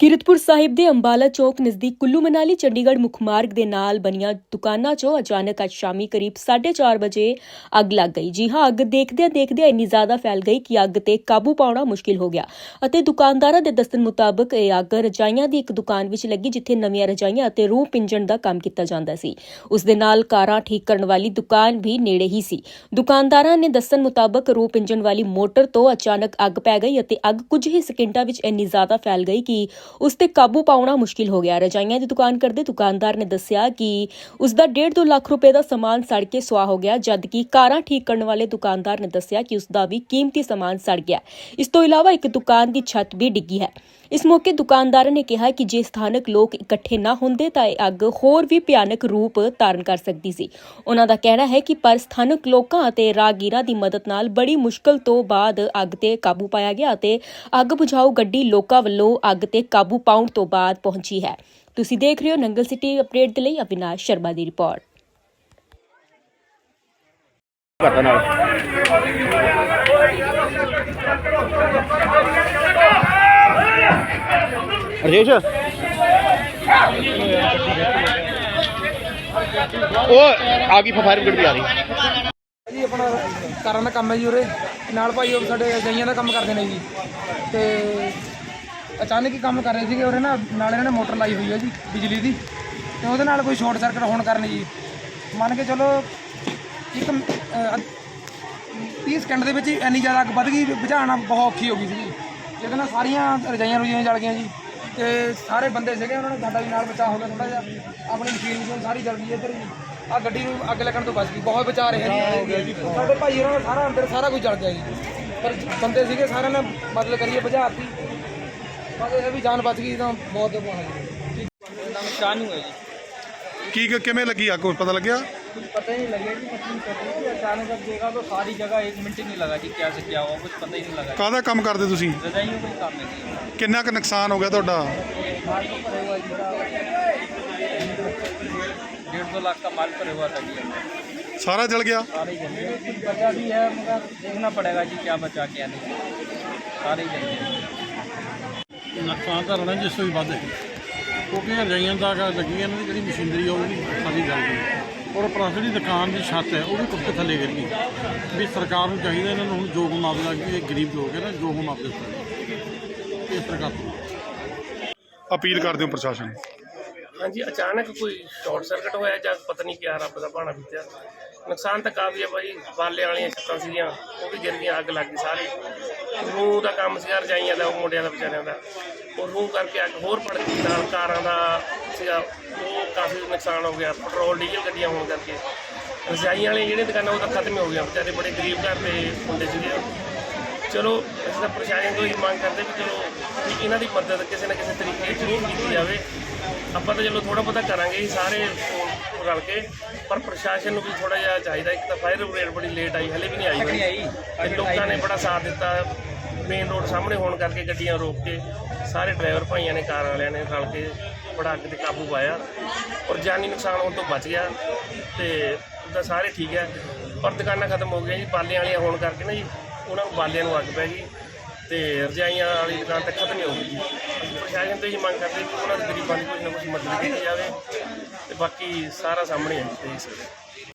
ਕੀਰਤਪੁਰ ਸਾਹਿਬ ਦੇ ਅੰਬਾਲਾ ਚੌਕ ਨਜ਼ਦੀਕ ਕੁੱਲੂ ਮਨਾਲੀ ਚੰਡੀਗੜ੍ਹ ਮੁੱਖ ਮਾਰਗ ਦੇ ਨਾਲ ਬਣੀਆਂ ਦੁਕਾਨਾਂ 'ਚੋਂ ਅਚਾਨਕ ਅੱਜ ਸ਼ਾਮੀ ਕਰੀਬ 4:30 ਵਜੇ ਅੱਗ ਲੱਗ ਗਈ। ਜੀ ਹਾਂ, ਅੱਗ ਦੇਖਦਿਆਂ ਦੇਖਦਿਆਂ ਇੰਨੀ ਜ਼ਿਆਦਾ ਫੈਲ ਗਈ ਕਿ ਅੱਗ ਤੇ ਕਾਬੂ ਪਾਉਣਾ ਮੁਸ਼ਕਿਲ ਹੋ ਗਿਆ ਅਤੇ ਦੁਕਾਨਦਾਰਾਂ ਦੇ ਦੱਸਣ ਮੁਤਾਬਕ ਇਹ ਅੱਗ ਰਜਾਈਆਂ ਦੀ ਇੱਕ ਦੁਕਾਨ ਵਿੱਚ ਲੱਗੀ ਜਿੱਥੇ ਨਵੀਆਂ ਰਜਾਈਆਂ ਅਤੇ ਰੂਹ ਪਿੰਜਣ ਦਾ ਕੰਮ ਕੀਤਾ ਜਾਂਦਾ ਸੀ। ਉਸ ਦੇ ਨਾਲ ਕਾਰਾਂ ਠੀਕ ਕਰਨ ਵਾਲੀ ਦੁਕਾਨ ਵੀ ਨੇੜੇ ਹੀ ਸੀ। ਦੁਕਾਨਦਾਰਾਂ ਨੇ ਦੱਸਣ ਮੁਤਾਬਕ ਰੂਹ ਪਿੰਜਣ ਵਾਲੀ ਮੋਟਰ ਤੋਂ ਅਚਾਨਕ ਅੱਗ ਪੈ ਗਈ ਅਤੇ ਅੱਗ ਕੁਝ ਹੀ ਸਕਿੰਟਾਂ ਵਿੱਚ ਇੰਨੀ ਜ਼ਿਆਦਾ ਫੈਲ ਗਈ ਕਿ ਉਸ ਤੇ ਕਾਬੂ ਪਾਉਣਾ ਮੁਸ਼ਕਿਲ ਹੋ ਗਿਆ। ਰਜਾਈਆਂ ਦੀ ਦੁਕਾਨ ਕਰਦੇ ਦੁਕਾਨਦਾਰ ਨੇ ਦੱਸਿਆ ਕਿ ਉਸ ਦਾ 1.5 ਲੱਖ ਰੁਪਏ ਦਾ ਸਮਾਨ ਸੜ ਕੇ ਸੁਆਹ ਹੋ ਗਿਆ ਜਦਕਿ ਕਾਰਾਂ ਠੀਕ ਕਰਨ ਵਾਲੇ ਦੁਕਾਨਦਾਰ ਨੇ ਦੱਸਿਆ ਕਿ ਉਸ ਦਾ ਵੀ ਕੀਮਤੀ ਸਮਾਨ ਸੜ ਗਿਆ। ਇਸ ਤੋਂ ਇਲਾਵਾ ਇੱਕ ਦੁਕਾਨ ਦੀ ਛੱਤ ਵੀ ਡਿੱਗੀ ਹੈ। ਇਸ ਮੌਕੇ ਦੁਕਾਨਦਾਰ ਨੇ ਕਿਹਾ ਕਿ ਜੇ ਸਥਾਨਕ ਲੋਕ ਇਕੱਠੇ ਨਾ ਹੁੰਦੇ ਤਾਂ ਇਹ ਅੱਗ ਹੋਰ ਵੀ ਭਿਆਨਕ ਰੂਪ ਧਾਰਨ ਕਰ ਸਕਦੀ ਸੀ। ਉਹਨਾਂ ਦਾ ਕਹਿਣਾ ਹੈ ਕਿ ਪਰ ਸਥਾਨਕ ਲੋਕਾਂ ਅਤੇ ਰਾਗੀਰਾਂ ਦੀ ਮਦਦ ਨਾਲ ਬੜੀ ਮੁਸ਼ਕਲ ਤੋਂ ਬਾਅਦ ਅੱਗ ਤੇ ਕਾਬੂ ਪਾਇਆ ਗਿਆ ਅਤੇ ਅੱਗ ਬੁਝਾਊ ਗੱਡੀ ਲੋਕਾਂ ਵੱਲੋਂ ਅੱਗ ਤੇ ਕਾਬੂ ਪਾਉਣ ਤੋਂ ਬਾਅਦ ਪਹੁੰਚੀ ਹੈ। ਤੁਸੀਂ ਦੇਖ ਰਹੇ ਹੋ ਨੰਗਲ ਸਿਟੀ ਅਪਡੇਟ ਦੇ ਲਈ ਅਵਿਨਾਸ਼ ਸ਼ਰਮਾ ਦੀ ਰਿਪੋਰਟ। ਕਰਦਾ ਨਾਲ ਰਜੇਸ਼ ਉਹ ਆ ਗਈ ਫਾਇਰ ਬ੍ਰਿਗੇਡ ਦੀ ਆ ਰਹੀ। ਜੀ ਆਪਣਾ ਕਾਰਾਂ ਦਾ ਕੰਮ ਹੈ ਜੀ ਉਰੇ। ਨਾਲ ਭਾਈ ਉਹ ਸਾਡੇ ਗਈਆਂ ਦਾ ਕੰਮ ਕਰਦੇ ਨੇ ਜੀ। ਤੇ ਅਚਾਨਕ ਹੀ ਕੰਮ ਕਰ ਰਹੇ ਸੀਗੇ ਉਰੇ ਨਾ ਨਾਲ ਇਹਨਾਂ ਨੇ ਮੋਟਰ ਲਾਈ ਹੋਈ ਹੈ ਜੀ ਬਿਜਲੀ ਦੀ ਤੇ ਉਹਦੇ ਨਾਲ ਕੋਈ ਸ਼ਾਰਟ ਸਰਕਟ ਹੋਣ ਕਾਰਨ ਜੀ ਮੰਨ ਕੇ ਚਲੋ ਇੱਕ ਅਹ, 30 ਸਕਿੰਟ ਦੇ ਵਿੱਚ ਹੀ ਇੰਨੀ ਜ਼ਿਆਦਾ ਅੱਗ ਵੱਧ ਗਈ ਵੀ ਬੁਝਾਉਣਾ ਬਹੁਤ ਔਖੀ ਹੋ ਗਈ ਸੀ ਜਿਹਦੇ ਨਾਲ ਸਾਰੀਆਂ ਰਜਾਈਆਂ ਰੁਜਾਈਆਂ ਜਲ ਗਈਆਂ ਜੀ ਤੇ ਸਾਰੇ ਬੰਦੇ ਸੀਗੇ ਉਹਨਾਂ ਨੇ ਸਾਡਾ ਵੀ ਨਾਲ ਬਚਾਅ ਹੋ ਗਿਆ ਥੋੜਾ ਜਿਹਾ। ਆਪਣੀ ਮਸ਼ੀਨ ਮਸ਼ੀਨ ਸਾਰੀ ਜਲ ਗਈ ਇੱਧਰ ਜੀ। ਆ ਗੱਡੀ ਨੂੰ ਅੱਗ ਲੱਗਣ ਤੋਂ ਬਚ ਗਈ ਬਹੁਤ ਬਚਾਅ ਰਿਹਾ ਜੀ। ਸਾਡੇ ਭਾਈ ਉਹਨਾਂ ਦਾ ਸਾਰਾ ਅੰਦਰ ਸਾਰਾ ਕੁਝ ਜਲ ਗਿਆ ਜੀ। ਪਰ ਬੰਦੇ ਸੀਗੇ ਸਾਰਿਆਂ ਨੇ ਮਦਦ ਕਰੀਏ ਬੁਝਾਤੀ। ਬਸ ਇਹ ਵੀ ਜਾਨ ਬਚ ਗਈ ਤਾਂ ਬਹੁਤ ਬਹੁਤ ਜੀ ਨੁਕਸਾਨ ਹੀ ਹੋਇਆ ਜੀ ਕੀ ਕ- ਕਿਵੇਂ ਲੱਗੀ ਅੱਗ ਪਤਾ ਲੱਗਿਆ कुछ पता ही नहीं लगे कि मशीन कर रही थी अचानक जब देखा तो सारी जगह एक मिनट ही नहीं लगा कि क्या से क्या हुआ कुछ पता ही नहीं लगा ਕਾਹਦਾ ਕੰਮ ਕਰਦੇ ਤੁਸੀਂ रजाइयों में ही काम है ਕਿੰਨਾ ਕੁ ਨੁਕਸਾਨ ਹੋ ਗਿਆ ਤੁਹਾਡਾ माल तो पड़े हुआ जी डेढ़ दो लाख का माल पड़े हुआ था जी ਸਾਰਾ ਜਲ ਗਿਆ सारे ही जल गए कुछ बचा भी है मगर देखना पड़ेगा जी क्या बचा क्या नहीं सारे ही जल गए ਨੁਕਸਾਨ ਤਾਂ ਰਹਿਣਾ ਜਿਸ ਤੋਂ ਵੀ ਵੱਧ ਹੈ। ਕਿਉਂਕਿ ਇਹ ਰਜਾਈਆਂ ਦਾ ਅਗਰ ਲੱਗੀ ਇਹਨਾਂ ਦੀ ਜਿਹੜੀ ਮਸ਼ੀਨਰੀ ਆ ਉਹ ਵੀ ਸਾਰੀ ਜਲ ਗਈ। ਔਰ ਪਲੱਸ ਜਿਹੜੀ ਦੁਕਾਨ ਦੀ ਛੱਤ ਹੈ ਉਹ ਵੀ ਟੁੱਟ ਕੇ ਥੱਲੇ ਗਿਰ ਗਈ। ਵੀ ਸਰਕਾਰ ਨੂੰ ਚਾਹੀਦਾ ਇਹਨਾਂ ਨੂੰ ਹੁਣ ਜੋ ਮੁਆਵਜ਼ਾ ਕਿ ਇਹ ਗਰੀਬ ਲੋਕ ਹੈ ਨਾ ਜੋ ਮੁਆਵਜ਼ਾ ਦਿੱਤਾ ਇਸ ਸਰਕਾਰ ਤੋਂ। ਅਪੀਲ ਕਰਦੇ ਹੋ ਪ੍ਰਸ਼ਾਸਨ ਨੂੰ। ਹਾਂਜੀ ਅਚਾਨਕ ਕੋਈ ਸ਼ਾਰਟ ਸਰਕਟ ਹੋਇਆ ਜਾਂ ਪਤਾ ਨਹੀਂ ਕਿਆ ਰੱਬ ਦਾ ਭਾਣਾ ਬੀਤਿਆ? ਨੁਕਸਾਨ ਤਾਂ ਕਾਫੀ ਹੈ ਭਾਈ ਬਾਲੇ ਵਾਲੀਆਂ ਛੱਤਾਂ ਸੀਗੀਆਂ, ਉਹ ਵੀ ਗਿਰ ਗਈਆਂ ਅੱਗ ਲੱਗ ਗਈ ਸਾਰੀ। ਰੂਹ ਦਾ ਕੰਮ ਸੀਗਾ, ਰਜਾਈਆਂ ਦਾ, ਉਹ ਮੁੰਡਿਆਂ ਦਾ, ਵਿਚਾਰਿਆਂ ਦਾ। ਉਹ ਰੂਹ ਕਰਕੇ ਅੱਗ ਹੋਰ ਪੜ ਗਈ ਨਾਲ ਕਾਰਾਂ ਦਾ ਸੀਗਾ, ਉਹ ਕਾਫੀ ਨੁਕਸਾਨ ਹੋ ਗਿਆ, ਪੈਟਰੋਲ, ਡੀਜ਼ਲ ਗੱਡੀਆਂ ਹੋਣ ਕਰਕੇ। ਰਜਾਈਆਂ ਵਾਲੀਆਂ ਜਿਹੜੀਆਂ ਦੁਕਾਨਾਂ, ਉਹ ਤਾਂ ਖਤਮ ਹੀ ਹੋ ਗਈਆਂ, ਵਿਚਾਰੇ ਬੜੇ ਗਰੀਬ ਘਰ ਦੇ ਹੁੰਦੇ ਸੀਗੇ ਚਲੋ, ਅਸੀਂ ਤਾਂ ਪ੍ਰਸ਼ਾਸਨ ਤੋਂ ਹੀ ਮੰਗ ਕਰਦੇ ਵੀ ਚਲੋ, ਵੀ ਇਹਨਾਂ ਦੀ ਮਦਦ ਕਿਸੇ ਨਾ ਕਿਸੇ ਤਰੀਕੇ ਜ਼ਰੂਰ ਕੀਤੀ ਜਾਵੇ। ਆਪਾਂ ਤਾਂ ਚਲੋ ਥੋੜਾ ਬਹੁਤਾ ਕਰਾਂਗੇ ਹੀ ਸਾਰੇ ਉਹ ਰਲ ਕੇ। ਪਰ ਪ੍ਰਸ਼ਾਸਨ ਨੂੰ ਵੀ ਥੋੜਾ ਜਿਹਾ ਚਾਹੀਦਾ ਇੱਕ ਤਾਂ ਫਾਇਰ ਬ੍ਰਿਗੇਡ ਬੜੀ ਲੇਟ ਆਈ ਹਲੇ ਵੀ ਨਹੀਂ ਆਈ ਹੋਈ ਤੇ ਲੋਕਾਂ ਨੇ ਬੜਾ ਸਾਥ ਦਿੱਤਾ। ਮੇਨ ਰੋਡ ਸਾਹਮਣੇ ਹੋਣ ਕਰਕੇ ਗੱਡੀਆਂ ਰੋਕ ਕੇ ਸਾਰੇ ਡਰਾਈਵਰ ਭਾਈਆਂ ਨੇ ਕਾਰ ਵਾਲਿਆਂ ਨੇ ਰਲ ਕੇ ਬੜਾ ਅੱਗ ਤੇ ਕਾਬੂ ਪਾਇਆ ਔਰ ਜਾਨੀ ਨੁਕਸਾਨ ਹੋਣ ਤੋਂ ਬਚ ਗਿਆ ਤੇ ਉਹਦਾ ਸਾਰੇ ਠੀਕ ਹੈ। ਪਰ ਦੁਕਾਨਾਂ ਖਤਮ ਹੋ ਗਈਆਂ ਜੀ ਬਾਲਿਆਂ ਵਾਲੀਆਂ ਹੋਣ ਕਰਕੇ ਨਾ ਜੀ ਉਹਨਾਂ ਨੂੰ ਬਾਲਿਆਂ ਨੂੰ ਅੱਗ ਪੈ ਗਈ ਤੇ ਰਜਾਈਆਂ ਵਾਲੀ ਦੁਕਾਨ ਤਾਂ ਖਤਮ ਹੀ ਹੋ ਗਈ। ਜੀ ਪ੍ਰਸ਼ਾਸਨ ਤੋਂ ਹੀ ਮੰਗ ਕਰਦੇ ਕਿ ਉਹਨਾਂ ਦੇ ਗਰੀਬਾਂ ਦੀ ਕੁਝ ਨਾ ਕੁਝ ਮਦਦ ਕੀਤੀ ਜਾਵੇ ਤੇ ਬਾਕੀ ਸਾਰਾ ਸਾਹਮਣੇ ਹੈ ਜੀ ਸਰ